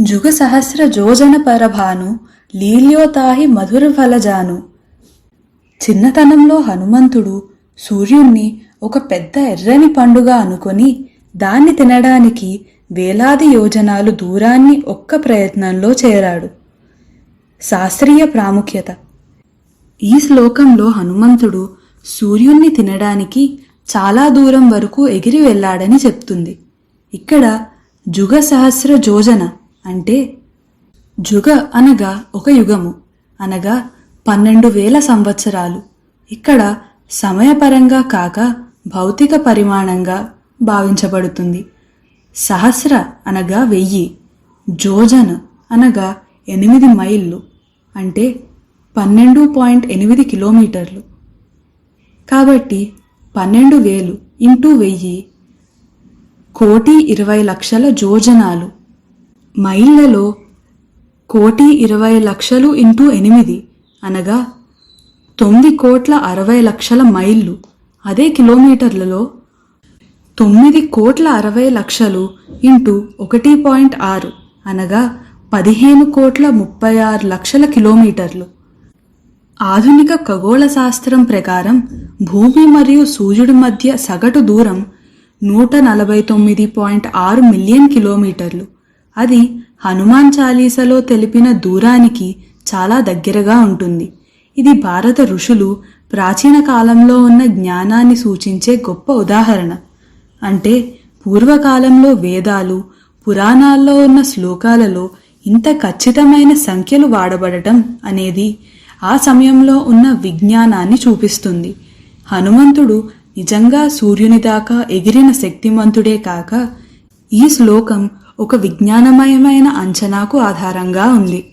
జుగ సహస్ర జోజన పరభాను లీల్యోతాహి మధుర ఫలజాను చిన్నతనంలో హనుమంతుడు సూర్యుణ్ణి ఒక పెద్ద ఎర్రని పండుగ అనుకొని దాన్ని తినడానికి వేలాది యోజనాలు దూరాన్ని ఒక్క ప్రయత్నంలో చేరాడు. శాస్త్రీయ ప్రాముఖ్యత. ఈ శ్లోకంలో హనుమంతుడు సూర్యుణ్ణి తినడానికి చాలా దూరం వరకు ఎగిరి వెళ్ళాడని చెప్తుంది. ఇక్కడ జుగ సహస్ర జోజన అంటే జుగ అనగా ఒక యుగము అనగా పన్నెండు వేల సంవత్సరాలు. ఇక్కడ సమయపరంగా కాక భౌతిక పరిమాణంగా భావించబడుతుంది. సహస్ర అనగా వెయ్యి జోజన అనగా ఎనిమిది మైళ్ళు అంటే పన్నెండు పాయింట్ ఎనిమిది కిలోమీటర్లు. కాబట్టి పన్నెండు వేలు ఇంటూ వెయ్యి కోటి ఇరవై లక్షల జోజనాలు. మైళ్ళలో కోటి ఇరవై లక్షలు ఇంటూ ఎనిమిది అనగా తొమ్మిది కోట్ల అరవై లక్షల మైళ్ళు. అదే కిలోమీటర్లలో తొమ్మిది కోట్ల అరవై లక్షలు ఇంటూ ఒకటి పాయింట్ ఆరు అనగా పదిహేను కోట్ల ముప్పై ఆరు లక్షల కిలోమీటర్లు. ఆధునిక ఖగోళ శాస్త్రం ప్రకారం భూమి మరియు సూర్యుడి మధ్య సగటు దూరం నూట నలభై తొమ్మిది పాయింట్ ఆరు మిలియన్ కిలోమీటర్లు. అది హనుమాన్ చాలీసలో తెలిపిన దూరానికి చాలా దగ్గరగా ఉంటుంది. ఇది భారత ఋషులు ప్రాచీన కాలంలో ఉన్న జ్ఞానాన్ని సూచించే గొప్ప ఉదాహరణ. అంటే పూర్వకాలంలో వేదాలు పురాణాల్లో ఉన్న శ్లోకాలలో ఇంత ఖచ్చితమైన సంఖ్యలు వాడబడటం అనేది ఆ సమయంలో ఉన్న విజ్ఞానాన్ని చూపిస్తుంది. హనుమంతుడు నిజంగా సూర్యుని దాకా ఎగిరిన శక్తిమంతుడే కాక ఈ శ్లోకం ఒక విజ్ఞానమయమైన అంచనాకు ఆధారంగా ఉంది.